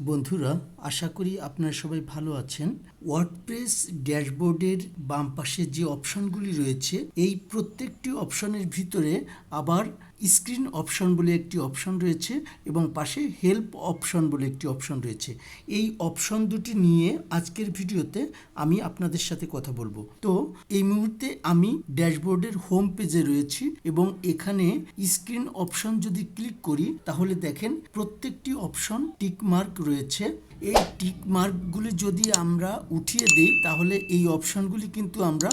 বন্ধুরা, আশা করি আপনারা সবাই ভালো আছেন। ওয়ার্ডপ্রেস ড্যাশবোর্ডের বাম পাশে যে অপশনগুলি রয়েছে, এই প্রত্যেকটি অপশনের ভিতরে আবার স্ক্রিন অপশন বলে একটি অপশন রয়েছে এবং পাশে হেল্প অপশন বলে একটি অপশন রয়েছে। এই অপশন দুটি নিয়ে আজকের ভিডিওতে আমি আপনাদের সাথে কথা বলব। তো এই মুহূর্তে আমি ড্যাশবোর্ডের হোম পেজে রয়েছি এবং এখানে স্ক্রিন অপশন যদি ক্লিক করি, তাহলে দেখেন প্রত্যেকটি অপশন টিকমার্ক রয়েছে। এই টিক মার্কগুলি যদি আমরা উঠিয়ে দিই, তাহলে এই অপশানগুলি কিন্তু আমরা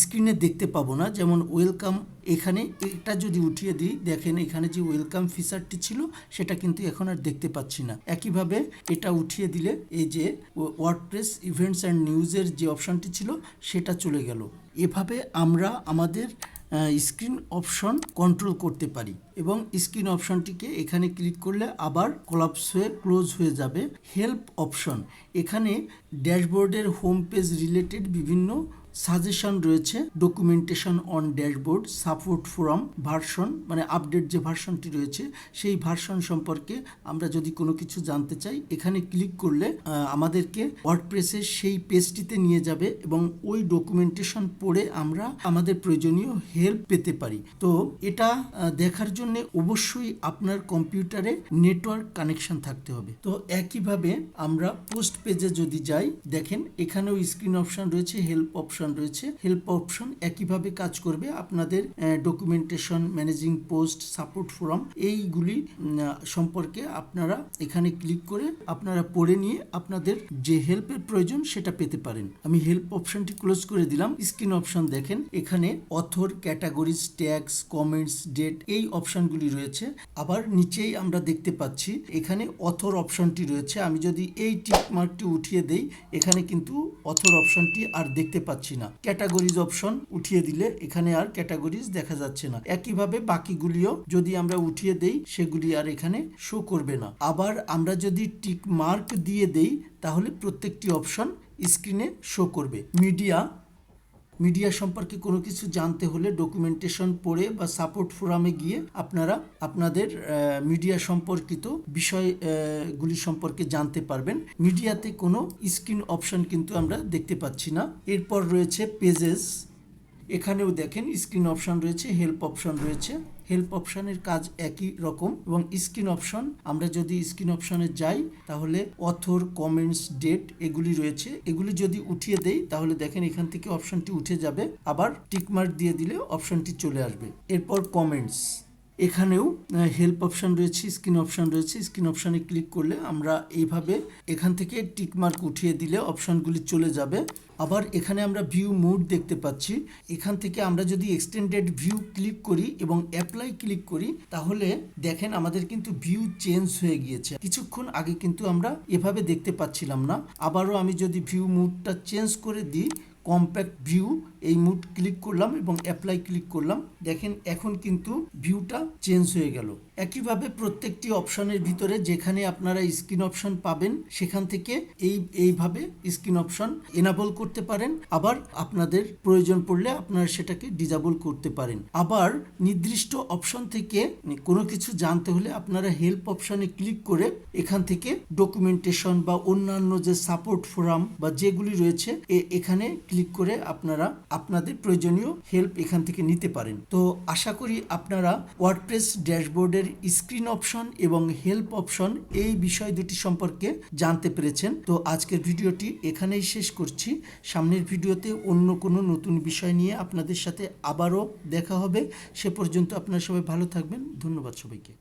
স্ক্রিনে দেখতে পাবো না। যেমন ওয়েলকাম এখানে, এটা যদি উঠিয়ে দিই, দেখেন এখানে যে ওয়েলকাম ফিচারটি ছিল, সেটা কিন্তু এখন আর দেখতে পাচ্ছি না। একইভাবে এটা উঠিয়ে দিলে এই যে ওয়ার্ডপ্রেস ইভেন্টস অ্যান্ড নিউজের যে অপশনটি ছিল, সেটা চলে গেল। এভাবে আমরা আমাদের স্ক্রিন অপশন কন্ট্রোল করতে পারি এবং স্ক্রিন অপশনটিকে এখানে ক্লিক করলে আবার কলাপস হয়ে ক্লোজ হয়ে যাবে। হেল্প অপশন এখানে ড্যাশবোর্ডের হোম পেজ রিলেটেড বিভিন্ন সাজেশন রয়েছে documentation on dashboard support forum version মানে আপডেট যে ভার্সনটি রয়েছে, সেই ভার্সন সম্পর্কে আমরা যদি কোনো কিছু জানতে চাই, এখানে ক্লিক করলে আমাদেরকে ওয়ার্ডপ্রেসের সেই পেজটিতে নিয়ে যাবে এবং ওই ডকুমেন্টেশন পড়ে আমরা আমাদের প্রয়োজনীয় হেল্প পেতে পারি। তো এটা দেখার জন্য অবশ্যই আপনার কম্পিউটারে নেটওয়ার্ক কানেকশন থাকতে হবে। তো একইভাবে আমরা পোস্ট পেজে যদি যাই, দেখেন এখানেও স্ক্রিন অপশন রয়েছে হেল্প অপশন রয়েছে হেল্প অপশন একইভাবে কাজ করবে আপনাদের documentation managing post support forum এইগুলি সম্পর্কে আপনারা এখানে ক্লিক করে আপনারা পড়ে নিয়ে আপনাদের যে হেল্পের প্রয়োজন সেটা পেতে পারেন। আমি হেল্প অপশনটি ক্লোজ করে দিলাম। স্ক্রিন অপশন দেখেন, এখানে author categories tags comments date এই অপশনগুলি রয়েছে। আবার নিচেই আমরা দেখতে পাচ্ছি, এখানে অথর অপশনটি রয়েছে। আমি যদি এই টিক মার্কটি উঠিয়ে দেই, এখানে কিন্তু অথর অপশনটি আর দেখতে পাচ্ছি না। ক্যাটাগরিজ অপশন উঠিয়ে দিলে এখানে আর ক্যাটাগরিজ দেখা যাচ্ছে না। একইভাবে বাকিগুলিও যদি আমরা উঠিয়ে দেই, সেগুলি আর এখানে শো করবে না। আবার আমরা যদি টিক মার্ক দিয়ে দেই, তাহলে প্রত্যেকটি অপশন স্ক্রিনে শো করবে। মিডিয়া মিডিয়া সম্পর্কে কোনো কিছু জানতে হলে ডকুমেন্টেশন পড়ে বা সাপোর্ট ফোরামে গিয়ে আপনারা আপনাদের মিডিয়া সম্পর্কিত বিষয়গুলি সম্পর্কে জানতে পারবেন। মিডিয়াতে কোনো স্ক্রিন অপশন কিন্তু আমরা দেখতে পাচ্ছি না। এরপর রয়েছে পেজেস এখানেও দেখেন স্ক্রিন অপশন রয়েছে হেল্প অপশন রয়েছে। হেল্প অপশনের কাজ একই রকম এবং স্ক্রিন অপশন আমরা যদি স্ক্রিন অপশনে যাই, তাহলে অথর কমেন্টস ডেট এগুলি রয়েছে। এগুলি যদি উঠিয়ে দেই, তাহলে দেখেন এখান থেকে অপশনটি উঠে যাবে। আবার টিকমার্ক দিয়ে দিলে অপশনটি চলে আসবে। এরপর কমেন্টস এখানেও হেল্প অপশন রয়েছে স্ক্রিন অপশন রয়েছে। স্ক্রিন অপশানে ক্লিক করলে আমরা এইভাবে এখান থেকে টিকমার্ক উঠিয়ে দিলে অপশনগুলি চলে যাবে। আবার এখানে আমরা ভিউ মুড দেখতে পাচ্ছি। এখান থেকে আমরা যদি এক্সটেন্ডেড ভিউ ক্লিক করি এবং অ্যাপ্লাই ক্লিক করি, তাহলে দেখেন আমাদের কিন্তু ভিউ চেঞ্জ হয়ে গিয়েছে। কিছুক্ষণ আগে কিন্তু আমরা এভাবে দেখতে পাচ্ছিলাম না। আবারও আমি যদি ভিউ মুডটা চেঞ্জ করে দিই কম্প্যাক্ট ভিউ এই মুড ক্লিক করলাম এবং অ্যাপ্লাই ক্লিক করলাম। দেখেন এখন কিন্তু ভিউটা চেঞ্জ হয়ে গেল। একইভাবে প্রত্যেকটি অপশনের ভিতরে যেখানে আপনারা স্ক্রিন অপশন পাবেন, সেখান থেকে এই, এইভাবে স্ক্রিন অপশন এনাবল করতে পারেন। আবার আপনাদের প্রয়োজন পড়লে আপনারা সেটাকে ডিজাবল করতে পারেন। আবার নির্দিষ্ট অপশন থেকে কোনো কিছু জানতে হলে আপনারা হেল্প অপশনে ক্লিক করে এখান থেকে ডকুমেন্টেশন বা অন্যান্য যে সাপোর্ট ফোরাম বা যেগুলি রয়েছে এখানে ক্লিক করে আপনারা আপনাদের প্রয়োজনীয় হেল্প এখান থেকে নিতে পারেন। তো আশা করি আপনারা ওয়ার্ডপ্রেস ড্যাশবোর্ডের স্ক্রিন অপশন এবং হেল্প অপশন এই বিষয় দুটি সম্পর্কে জানতে পেরেছেন। তো আজকের ভিডিওটি এখানেই শেষ করছি। সামনের ভিডিওতে অন্য কোনো নতুন বিষয় নিয়ে আপনাদের সাথে আবারও দেখা হবে। সে পর্যন্ত আপনারা সবাই ভালো থাকবেন। ধন্যবাদ সবাইকে।